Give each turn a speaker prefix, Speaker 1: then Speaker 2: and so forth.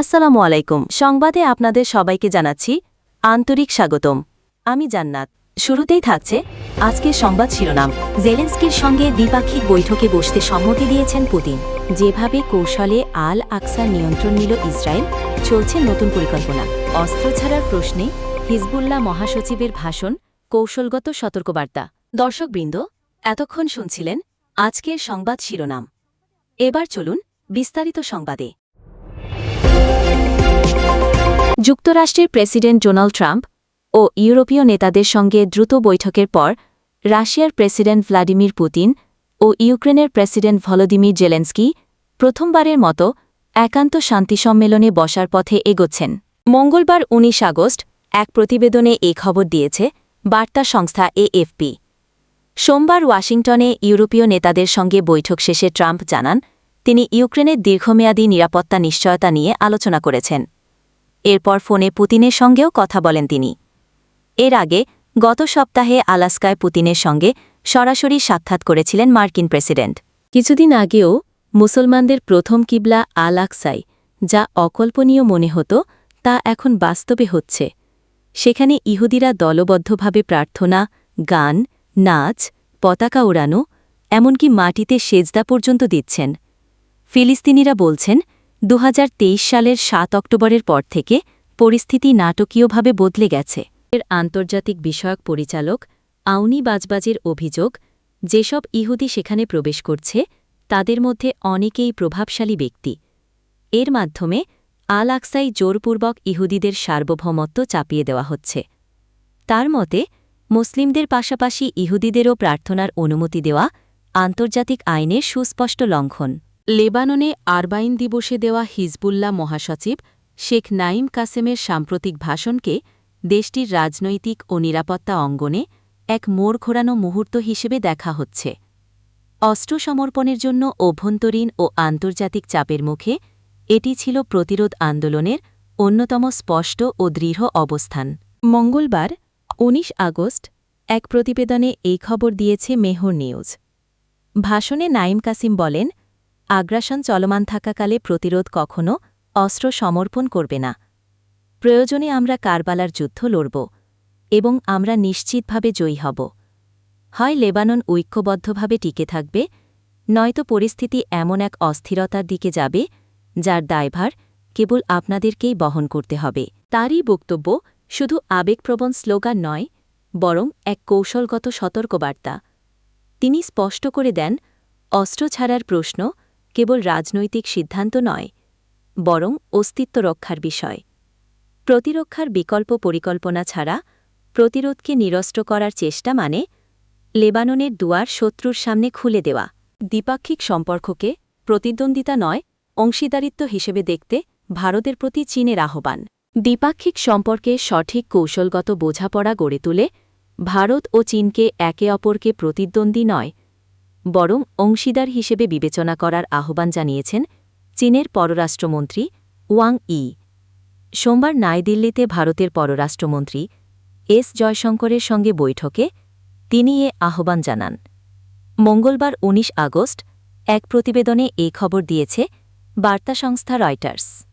Speaker 1: আসসালামু আলাইকুম। সংবাদে আপনাদের সবাইকে জানাচ্ছি, আন্তরিক স্বাগতম। আমি জান্নাত। শুরুতেই থাকছে আজকের সংবাদ শিরোনাম। জেলেন্সকির সঙ্গে দ্বিপাক্ষিক বৈঠকে বসতে সম্মতি দিয়েছেন পুতিন। যেভাবে কৌশলে আল আকসার নিয়ন্ত্রণ নিল ইসরায়েল, চলছে নতুন পরিকল্পনা। অস্ত্র ছাড়ার প্রশ্নে হিজবুল্লাহ মহাসচিবের ভাষণ, কৌশলগত সতর্কবার্তা। দর্শকবৃন্দ, এতক্ষণ শুনছিলেন আজকের সংবাদ শিরোনাম। এবার চলুন বিস্তারিত সংবাদে। যুক্তরাষ্ট্রের প্রেসিডেন্ট ডোনাল্ড ট্রাম্প ও ইউরোপীয় নেতাদের সঙ্গে দ্রুত বৈঠকের পর রাশিয়ার প্রেসিডেন্ট ভ্লাদিমির পুতিন ও ইউক্রেনের প্রেসিডেন্ট ভলোদিমির জেলেন্সকি প্রথমবারের মতো একান্ত শান্তি সম্মেলনে বসার পথে এগোচ্ছেন। মঙ্গলবার ১৯ আগস্ট এক প্রতিবেদনে এ খবর দিয়েছে, বার্তা সংস্থা এএফপি। সোমবার ওয়াশিংটনে ইউরোপীয় নেতাদের সঙ্গে বৈঠক শেষে ট্রাম্প জানান তিনি ইউক্রেনের দীর্ঘমেয়াদী নিরাপত্তা নিশ্চয়তা নিয়ে আলোচনা করেছেন। এরপর ফোনে পুতিনের সঙ্গেও কথা বলেন তিনি। এর আগে, গত সপ্তাহে আলাস্কায় পুতিনের সঙ্গে সরাসরি সাক্ষাৎ করেছিলেন মার্কিন প্রেসিডেন্ট। কিছুদিন আগেও মুসলমানদের প্রথম কিবলা আল আকসাই যা অকল্পনীয় মনে হতো, তা এখন বাস্তবে হচ্ছে। সেখানে ইহুদিরা দলবদ্ধভাবে প্রার্থনা, গান, নাচ, পতাকা ওড়ানো, এমনকি মাটিতে সেজদা পর্যন্ত দিচ্ছেন। ফিলিস্তিনিরা বলছেন দু হাজার তেইশ সালের সাত অক্টোবরের পর থেকে পরিস্থিতি নাটকীয়ভাবে বদলে গেছে। এর আন্তর্জাতিক বিষয়ক পরিচালক আউনি বাজবাজের অভিযোগ, যেসব ইহুদি সেখানে প্রবেশ করছে, তাদের মধ্যে অনেকেই প্রভাবশালী ব্যক্তি। এর মাধ্যমে আল আকসাই জোরপূর্বক ইহুদিদের সার্বভৌমত্ব চাপিয়ে দেওয়া হচ্ছে। তার মতে, মুসলিমদের পাশাপাশি ইহুদিদেরও প্রার্থনার অনুমতি দেওয়া আন্তর্জাতিক আইনের সুস্পষ্ট লঙ্ঘন। লেবাননে আরবাইন দিবসে দেওয়া হিজবুল্লাহ মহাসচিব শেখ নাইম কাসেমের সাম্প্রতিক ভাষণকে দেশটির রাজনৈতিক ও নিরাপত্তা অঙ্গনে এক মোড় ঘোরানো মুহূর্ত হিসেবে দেখা হচ্ছে। অস্ত্র সমর্পণের জন্য অভ্যন্তরীণ ও আন্তর্জাতিক চাপের মুখে এটি ছিল প্রতিরোধ আন্দোলনের অন্যতম স্পষ্ট ও দৃঢ় অবস্থান। মঙ্গলবার ১৯ আগস্ট, এক প্রতিবেদনে এই খবর দিয়েছে মেহর নিউজ। ভাষণে নাইম কাসিম বলেন আগ্রাসন চলমান থাকাকালে প্রতিরোধ কখনও অস্ত্র সমর্পণ করবে না। প্রয়োজনে আমরা কারবালার যুদ্ধ লড়ব এবং আমরা নিশ্চিতভাবে জয়ী হব। হয় লেবানন ঐক্যবদ্ধভাবে টিকে থাকবে, নয়তো পরিস্থিতি এমন এক অস্থিরতার দিকে যাবে, যার দায়ভার কেবল আপনাদেরকেই বহন করতে হবে। তারই বক্তব্য শুধু আবেগপ্রবণ স্লোগান নয়, বরং এক কৌশলগত সতর্কবার্তা। তিনি স্পষ্ট করে দেন, অস্ত্র ছাড়ার প্রশ্ন কেবল রাজনৈতিক সিদ্ধান্ত নয়, বরং অস্তিত্ব রক্ষার বিষয়। প্রতিরক্ষার বিকল্প পরিকল্পনা ছাড়া প্রতিরোধকে নিরস্ত্র করার চেষ্টা মানে লেবাননের দুয়ার শত্রুর সামনে খুলে দেওয়া। দ্বিপাক্ষিক সম্পর্ককে প্রতিদ্বন্দ্বিতা নয়, অংশীদারিত্ব হিসেবে দেখতে ভারতের প্রতি চীনের আহ্বান। দ্বিপাক্ষিক সম্পর্কে সঠিক কৌশলগত বোঝাপড়া গড়ে তুলে ভারত ও চীনকে একে অপরকে প্রতিদ্বন্দ্বী নয় বরং অংশীদার হিসেবে বিবেচনা করার আহ্বান জানিয়েছেন চীনের পররাষ্ট্রমন্ত্রী ওয়াং ই। সোমবার নয়াদিল্লিতে ভারতের পররাষ্ট্রমন্ত্রী এস জয়শঙ্করের সঙ্গে বৈঠকে তিনি এ আহ্বান জানান। মঙ্গলবার ১৯ আগস্ট এক প্রতিবেদনে এই খবর দিয়েছে বার্তা সংস্থা রয়টার্স।